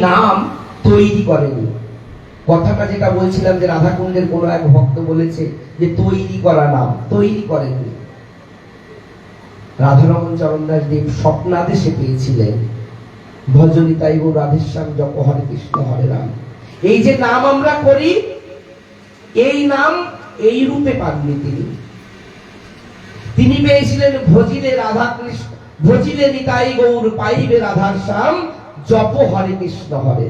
নাম তৈরি করেনি। কথাটা যেটা বলছিলাম যে রাধাকুণ্ডের কোন এক ভক্ত বলেছে যে তৈরি করা নাম, তৈরি করেনি। রাধারমন চরণদাস দেব স্বপ্নাদেশে পেয়েছিলেন। ভজনী ও রাধেশ্যাম জপ হরে কৃষ্ণ হরে রাম। এই যে নাম আমরা করি, এই নাম এই রূপে পাননি তিনি। তিনি পেয়েছিলেন ভজিলে রাধা কৃষ্ণ ভজিলে নিতাই গৌর, পাইবে রাধার শ্যাম জপ হরে কৃষ্ণ হরে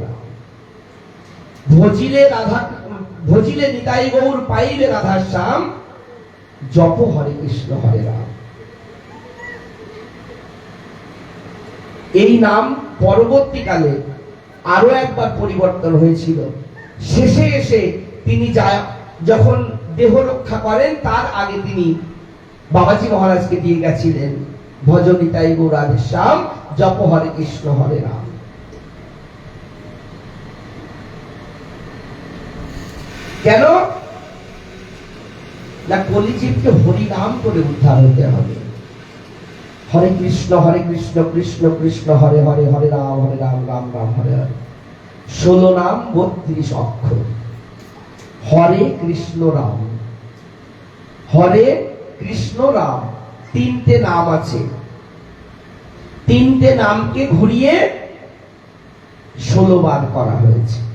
ভজিলে রাধা, ভজিলে নিতাই গৌর পাইবে রাধার শ্যাম জপ হরে কৃষ্ণ হরে রাম। এই নাম পরবর্তীকালে আরও একবার পরিবর্তন হয়েছিল। শেষে এসে তিনি যা, যখন দেহ রক্ষা করেন, তার আগে তিনি বাবাজি মহারাজকে দিয়ে গেছিলেন ভজনিতাই গো রাধেশ্যাম জপ হরে কৃষ্ণ হরে রাম। কেন? না কলিজীবকে হরি নাম করে উদ্ধার হতে হবে। হরে কৃষ্ণ হরে কৃষ্ণ কৃষ্ণ কৃষ্ণ, হরে হরে হরে রাম হরে রাম রাম রাম, হরে হরে। ষোলো নাম, বত্রিশ অক্ষর। হরে কৃষ্ণ রাম। হরে কৃষ্ণ রাম। তিনটে নাম আছে। তিনটে নামকে ঘুরিয়ে ষোলো বার করা হয়েছে।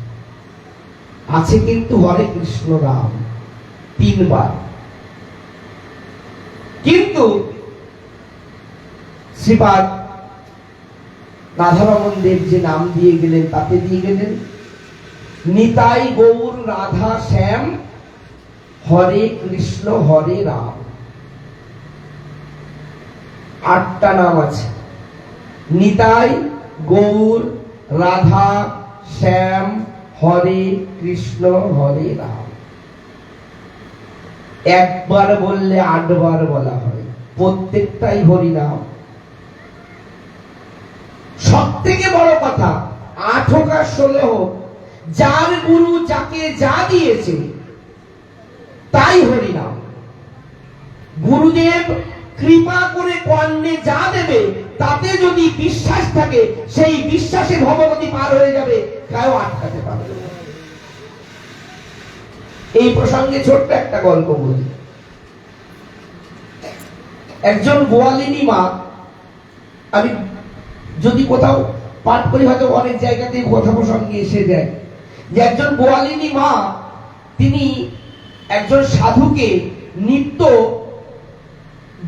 আছে কিন্তু হরে কৃষ্ণ রাম। তিনবার। কিন্তু শ্রীপাদ রাধারমন দেব যে নাম দিয়ে গেলেন, তাতে দিয়ে গেলেন, নিতাই গৌর রাধা শ্যাম, হরে কৃষ্ণ, হরে রাম। আটটা নাম আছে। নিতাই, গৌর, রাধা, শ্যাম হরে কৃষ্ণ, হরে রাম। একবার বললে আটবার বলা হয়, প্রত্যেকটাই হরি নাম সব থেকে বড় কথা, আট হোক আর ষোলো হোক, যার গুরু যাকে যা দিয়েছে, তাই হরিনাম গুরুদেব কৃপা করে কর্ণে যা দেবে, তাতে যদি বিশ্বাস থাকে, সেই বিশ্বাসে ভগবতী পার হয়ে যাবে। কেউ আটকাতে পারবে এই প্রসঙ্গে ছোট্ট একটা গল্প বলি। একজন গোয়ালিনী মা, আমি যদি কোথাও পাঠ করি, হয়তো অনেক জায়গাতে কথা প্রসঙ্গে এসে যায় যে একজন গোয়ালিনী মা, তিনি একজন সাধুকে নিত্য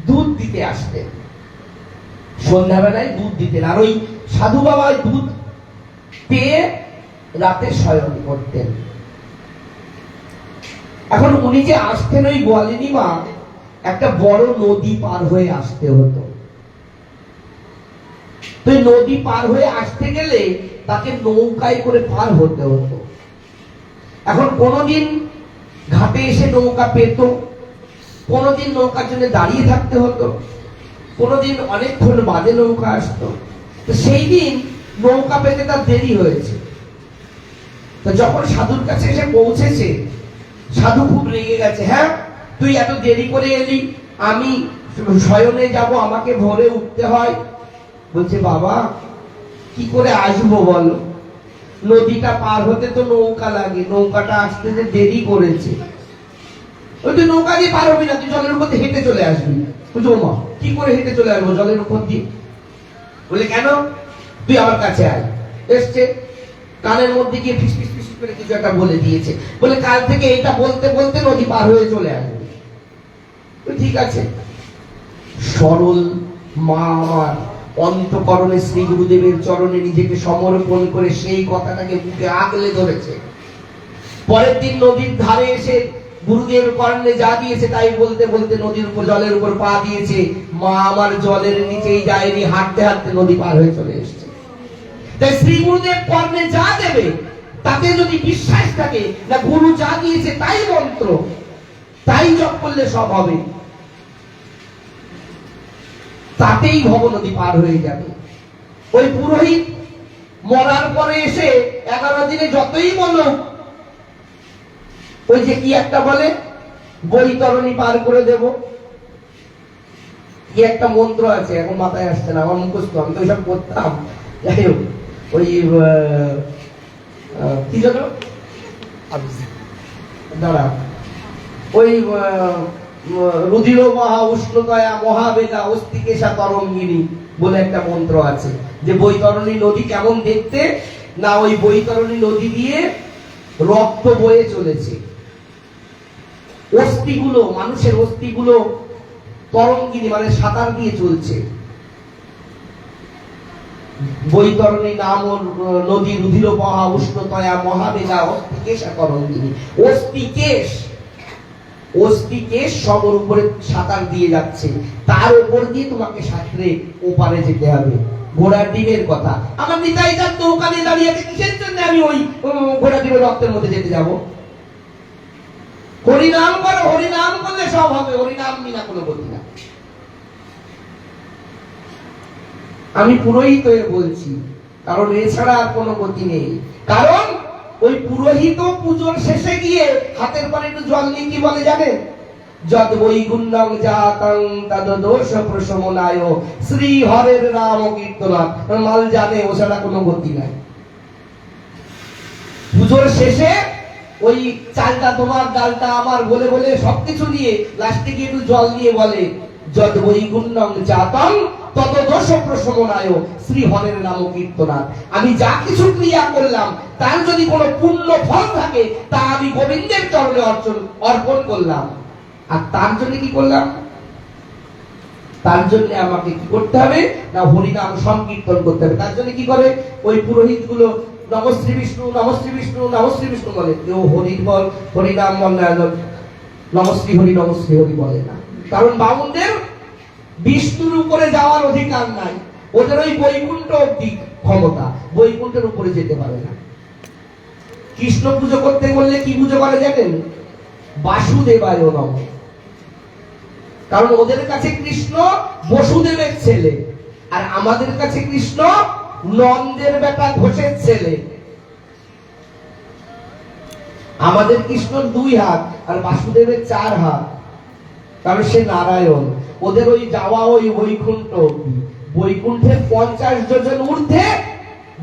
দুধ দিতে আসতেন। সন্ধ্যাবেলায় দুধ দিতেন। আর ওই সাধু বাবা দুধ পেয়ে রাতে শয়ন করতেন। এখন উনি যে আসতেন ওই গোয়ালিনী মা, একটা বড় নদী পার হয়ে আসতে হতো। তো নদী পার হয়ে আসতে গেলে তাকে নৌকায় করে পার হতে হতো। এখন কোনোদিন ঘাটে এসে নৌকা পেত, কোনোদিন নৌকার জন্য দাঁড়িয়ে থাকতে হতো, কোনোদিন অনেকক্ষণ বাদে নৌকা আসতো। তো সেই দিন নৌকা পেতে তার দেরি হয়েছে। যখন সাধুর কাছে এসে পৌঁছেছে, সাধু খুব রেগে গেছে হ্যাঁ তুই এত দেরি করে এলি, আমি শয়নে যাব, আমাকে ভোরে উঠতে হয়। বলছে, বাবা, কি করে আসব বলো? নদীটা পার হতে তো নৌকা লাগে, নৌকাটা আসতে যে দেরি করেছে। ওই তুই নৌকা দিয়ে পার হবি না, তুই জলের উপর হেঁটে চলে আসবি। বুঝো মা, কি করে হেঁটে চলে আসব জলের উপর দিয়ে? বলে, কেন? তুই আমার কাছে আয়। এসছে কানের মধ্যে গিয়ে ফিস ফিস ফিস করে কিছু একটা বলে দিয়েছে। বলে কাল থেকে এটা বলতে বলতে নদী পার হয়ে চলে আসবে। ঠিক আছে। সরল মা আমার অন্তকরণে শ্রী গুরুদেবের চরণে নিজেকে সমর্পণ করে সেই কথাটাকে বুকে আগলে ধরেছে। পরের দিন নদীর ধারে এসে গুরুদেব কর্ণে যা দিয়েছে তাই বলতে বলতে নদীর উপর, জলের উপর পা দিয়েছে। মা আমার জলের নিচেই যায়নি, হাঁটতে হাঁটতে নদী পার হয়ে চলে এসেছে। তাই শ্রী গুরুদেব কর্ণে যা দেবে, তাতে যদি বিশ্বাস থাকে, না গুরু যা দিয়েছে তাই মন্ত্র, তাই জপ করলে সব হবে। তাতেই ভবনদী পার হয়ে যাবে। ওই পুরোহিত মরার পরে এসে এগারো দিনে যতই বলো ওই যে কি একটা বলে, বৈতরণী পার করে দেব। কি একটা মন্ত্র আছে, এখন মাথায় আসছে না, আমার মুখস্থ, আমি তো ওইসব করতাম। যাই হোক। ওই আহ, আহ, কি জানো দাঁড়া ওই রুধির মহা উষ্ণতয়া মহাবেগা অস্তিকেশা তরঙ্গিনী বলে একটা মন্ত্র আছে। যে বৈতরণী নদী কেমন দেখতে? না ওই বৈতরণী নদী দিয়ে রক্ত বয়ে চলেছে। অস্থিগুলো মানুষের অস্থিগুলো তরঙ্গিনী মানে সাঁতার দিয়ে চলছে। নাম নদী উষ্ণতয়া অস্থিকেশ সবর উপরে সাঁতার দিয়ে যাচ্ছে। তার উপর দিয়ে তোমাকে সাঁতরে ওপারে যেতে হবে। ঘোড়ার ডিমের কথা। আমার নিতাই নৌকা নিয়ে দাঁড়িয়ে আছে, কিসের জন্য আমি ওই ঘোড়া ডিমের রক্তের মধ্যে যেতে যাব? হরিনাম করো, হরিনাম করলে সব হবে। হরিনাম বিনা কোনো গতি না। আমি পুরোহিত হয়ে বলছি, কারণ এছাড়া আর কোনো গতি নেই। কারণ ওই পুরোহিত পুজোর শেষে গিয়ে হাতের পরে একটু জল নিয়ে কি বলে জানেন? যদ বৈগুণ্যং জাতং তদ দোষ প্রশমনায় শ্রী হরের রাম কীর্তনাথ মাল জানে ও ছাড়া কোনো গতি নাই। পুজোর শেষে ওই চালটা তোমার, ডালটা আমার বলে বলে সবকিছু নিয়ে লাস্টে গিয়ে একটু জল নিয়ে বলে যদ বৈগুণ্যং জাতং তত দোষ প্রশমনায় শ্রী হরের নাম কীর্তনাথ। আমি যা কিছু ক্রিয়া করলাম, তার যদি কোনো পুণ্য ফল থাকে, তা আমি গোবিন্দের চরণে অর্চন, অর্পণ করলাম। আর তার জন্য কি করলাম? তার জন্য আমাকে কি করতে হবে? না হরিনাম সংকীর্তন করতে হবে। তার জন্য কি করে? ওই পুরোহিতগুলো নমশ্রী বিষ্ণু নমশ্রী বিষ্ণু নমশ্রী বিষ্ণু বলে। কেউ হরি বল, হরিনাম বল নমশ্রী হরি নমশ্রী হরি বলে না। কারণ বামুনদের বিষ্ণুর উপরে যাওয়ার অধিকার নাই। ওদের ওই বৈকুণ্ঠ অব্দি ক্ষমতা। বৈকুণ্ঠের উপরে যেতে পারে না। কৃষ্ণ পুজো করতে বললে কি পুজো করে জানেন? বাসুদেবায় নম। কারণ ওদের কাছে কৃষ্ণ বসুদেবের ছেলে। আর আমাদের কাছে কৃষ্ণ নন্দের বেটা ঘোষের ছেলে। আমাদের কৃষ্ণ দুই হাত আর বাসুদেবের চার হাত। কারণ সে নারায়ণ। ওদের ওই যাওয়া ওই বৈকুণ্ঠ অবধি। বৈকুণ্ঠের পঞ্চাশ যোজন ঊর্ধ্বে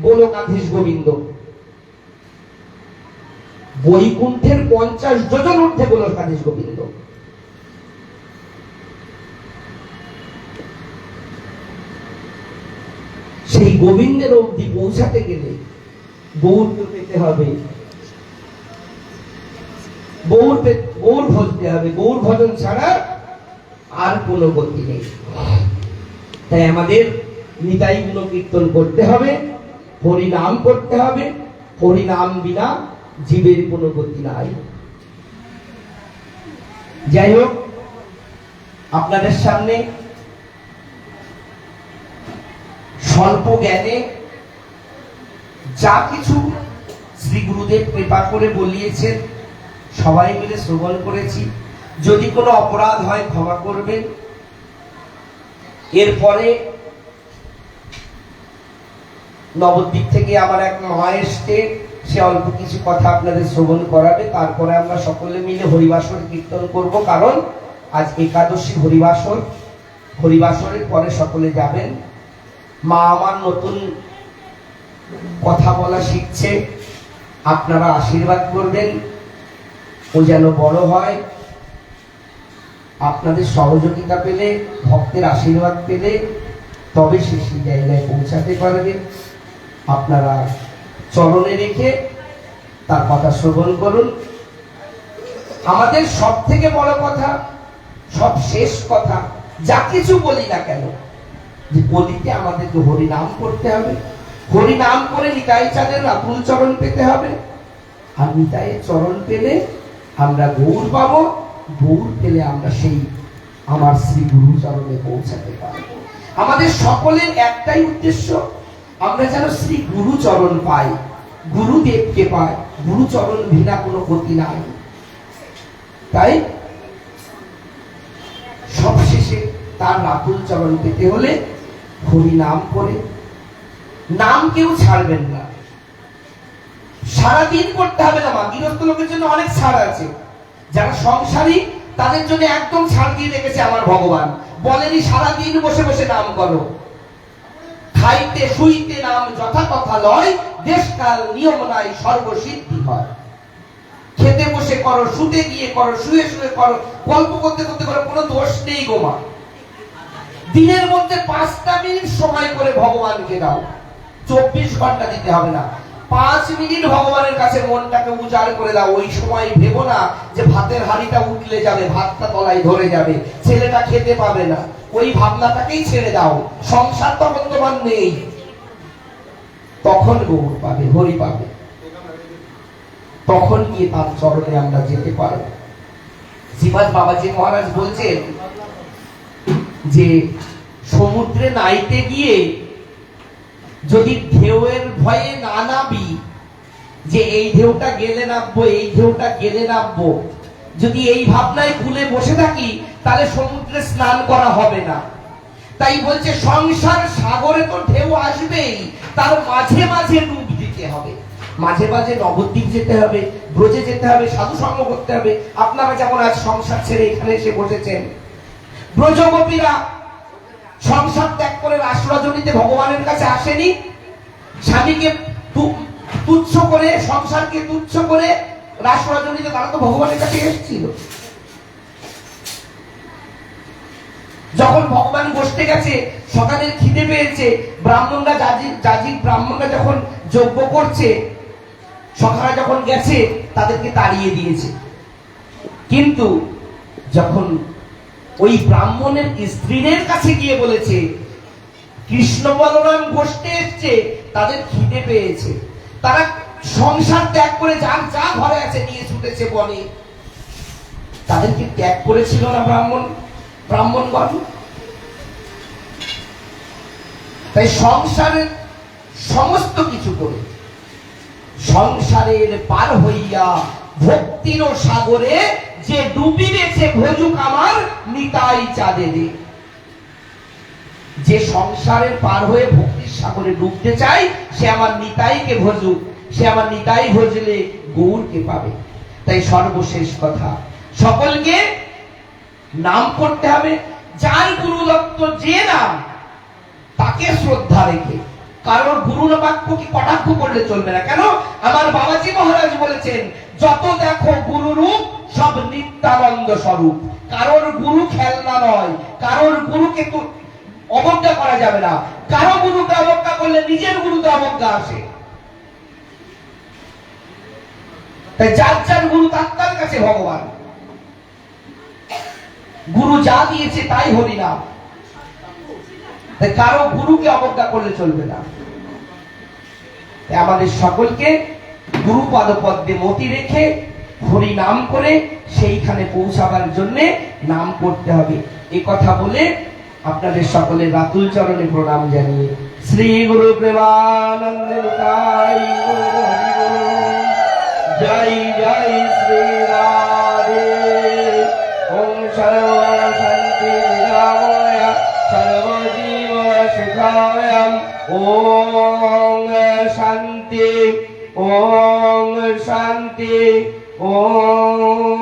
গোলকাধীশ গোবিন্দ। বৈকুণ্ঠের পঞ্চাশ যোজন ঊর্ধ্বে গোলকাধীশ গোবিন্দ। সেই গোবিন্দের অবধি পৌঁছাতে গেলে গৌরকে পেতে হবে। গৌর গৌর ভজতে হবে। গৌর ভজন ছাড়া আর কোনো গতি নেই। তাই আমাদের নিতাই গুলো কীর্তন করতে হবে, হরিনাম করতে হবে, হরিনাম বিনা জীবের কোনো গতি নাই। যাই হোক, আপনাদের সামনে স্বল্প জ্ঞানে যা কিছু শ্রী গুরুদেব কৃপা করে বলিয়েছেন, সবাই মিলে শ্রবণ করেছি। যদি কোনো অপরাধ হয়, ক্ষমা করবেন। এরপরে নবদ্বীপ থেকে আমার এক মা সে অল্প কিছু কথা আপনাদের শ্রবণ করাবে। তারপরে আমরা সকলে মিলে হরিবাসর কীর্তন করব, কারণ আজ একাদশী হরিবাসর। হরিবাসরের পরে সকলে যাবেন। মা আমার নতুন কথা বলা শিখছে। আপনারা আশীর্বাদ করবেন। ও যেন বড় হয়। আপনাদের সহযোগিতা পেলে, ভক্তের আশীর্বাদ পেলে, তবে সে সেই জায়গায় পৌঁছাতে পারবে। আপনারা চরণে রেখে তার কথা শ্রবণ করুন। আমাদের সব থেকে বড় কথা, সব শেষ কথা, যা কিছু বলি না কেন, যে বলিতে আমাদেরকে হরি নাম করতে হবে। হরি নাম করে নিতাই চাঁদের রাতুল চরণ পেতে হবে। আর নিতাইয়ের চরণ পেলে আমরা গৌর পাবো। গৌর পেলে আমরা সেই আমার শ্রী গুরু চরণে পৌঁছাতে পারব। আমাদের সকলের একটাই উদ্দেশ্য, আমরা যেন শ্রী গুরু চরণ পাই, গুরুদেবকে পাই গুরু চরণ ভিনা কোনো গতি নাই। তাই সবশেষে তার রাতুল চরণ পেতে হলে হরি নাম করে। নাম কেউ ছাড়বেন না। সারাদিন করতে হবে না মা, গৃহস্থ লোকের জন্য অনেক ছাড় আছে। যারা সংসারী, তাদের জন্য একদম ছাড় দিয়ে রেখেছে আমার ভগবান। বলেনি সারাদিন বসে বসে নাম করো। খাইতে, শুইতে নাম যথাকথা লয়। দেশকাল নিয়ম নাই, সর্বসিদ্ধি হয়। খেতে বসে করো, শুতে গিয়ে করো, শুয়ে শুয়ে করো। গল্প করতে করতে করো, কোনো দোষ নেই গোমা দিনের মধ্যে পাঁচটা মিনিট সময় করে ভগবানকে দাও। চব্বিশ ঘণ্টা দিতে হবে না। পাঁচ মিনিট ভগবানের কাছে মনটাকে উজাড় করে দাও। ওই সময় ভেবো না যে ভাতের হাড়িটা উঠলে যাবে, ভাতটা তলায় ধরে যাবে, ছেলেটা খেতে পাবে না। ওই ভাবনাটাকেই ছেড়ে দাও। সংসার তখন তোমার নেই। তখন গৌর পাবে, হরি পাবে। তখন গিয়ে তার চরণে আমরা যেতে পারব। শ্রীপাদ বাবাজি মহারাজ বলছেন যে সমুদ্রে নাইতে গিয়ে যদি ঢেউয়ের ভয়ে না নাবি যে এই ঢেউটা গেলে নামবো, এই ঢেউটা গেলে নামবো, যদি এই ভাবনায় ভুলে বসে থাকি, তাহলে সমুদ্রে স্নান করা হবে না। তাই বলছে, সংসার সাগরে তো ঢেউ আসবেই, তার মাঝে মাঝে ডুব দিতে হবে। মাঝে মাঝে নবদ্বীপ যেতে হবে, ব্রজে যেতে হবে, সাধু সঙ্গ করতে হবে। আপনারা যেমন আজ সংসার ছেড়ে এখানে এসে বসেছেন, ব্রজগোপীরা সংসার ত্যাগ করে রাসরজনীতে ভগবানের কাছে আসেনি। স্বামীকে তুচ্ছ করে, সংসারকে তুচ্ছ করে রাসরজনীতে তারা তো ভগবানের কাছে এসেছিল। যখন ভগবান বসতে গেছে, সকালের খিদে পেয়েছে, ব্রাহ্মণরা জাজি জাজি ব্রাহ্মণরা যখন যজ্ঞ করছে, সকালে যখন গেছে, তাদেরকে তাড়িয়ে দিয়েছে। কিন্তু যখন ওই ব্রাহ্মণের স্ত্রীদের কাছে গিয়ে বলেছে, কৃষ্ণ বলরাম বসতে এসছে, তাদের খিদে পেয়েছে। তারা সংসার ত্যাগ করে যার যা ঘরে আছে নিয়ে ছুটেছে বনে। তাদেরকে ত্যাগ করেছিল না ব্রাহ্মণ, ব্রাহ্মণগণ? তাই সংসারের সমস্ত কিছু করে, সংসারের পার হইয়া ভক্তির সাগরে যে ডুবিবেছে ভোজুক আমার, নিতাই চাঁদে দে। যে সংসারের পার হয়ে ভক্তির সাগরে ডুবতে চায়, সে আমার নিতাইকে ভজুক, সে আমার নিতাই ভজলে গৌরকে পাবে। তাই সর্বশেষ কথা, সকলকে নাম করতে হবে। যার গুরুদত্ত যে নাম, তাকে শ্রদ্ধা রেখে। কারণ গুরু বাক্যকে কটাক্ষ করলে চলবে না? কেন? আমার বাবাজি মহারাজ বলেছেন যত দেখো গুরু রূপ, সব নিত্যানন্দ স্বরূপ। কারোর গুরু খেলনা নয়, কারোর গুরুকে তো অবজ্ঞা করা যাবে না। কারও গুরুকে অবজ্ঞা করলে নিজের গুরুতে অবজ্ঞা আসে। তাই যার যার গুরু তার তার কাছে ভগবান। গুরু যা দিয়েছে তাই নাম। তাই কারও গুরুকে অবজ্ঞা করলে চলবে না। আমাদের সকলকে গুরু পাদপদ্মে মতি রেখে হরি নাম করে সেইখানে পৌঁছাবার জন্য নাম করতে হবে। এ কথা বলে আপনাদের সকলের রাতুল চরণে প্রণাম জানিয়ে শ্রী গুরু প্রেমানন্দ নিতাই গৌর হরি বল। জয় জয় শ্রী ওম সর্ব শান্তি নিরাময় সর্বজীব সুখায় ওম শান্তি ওম শান্তি ওম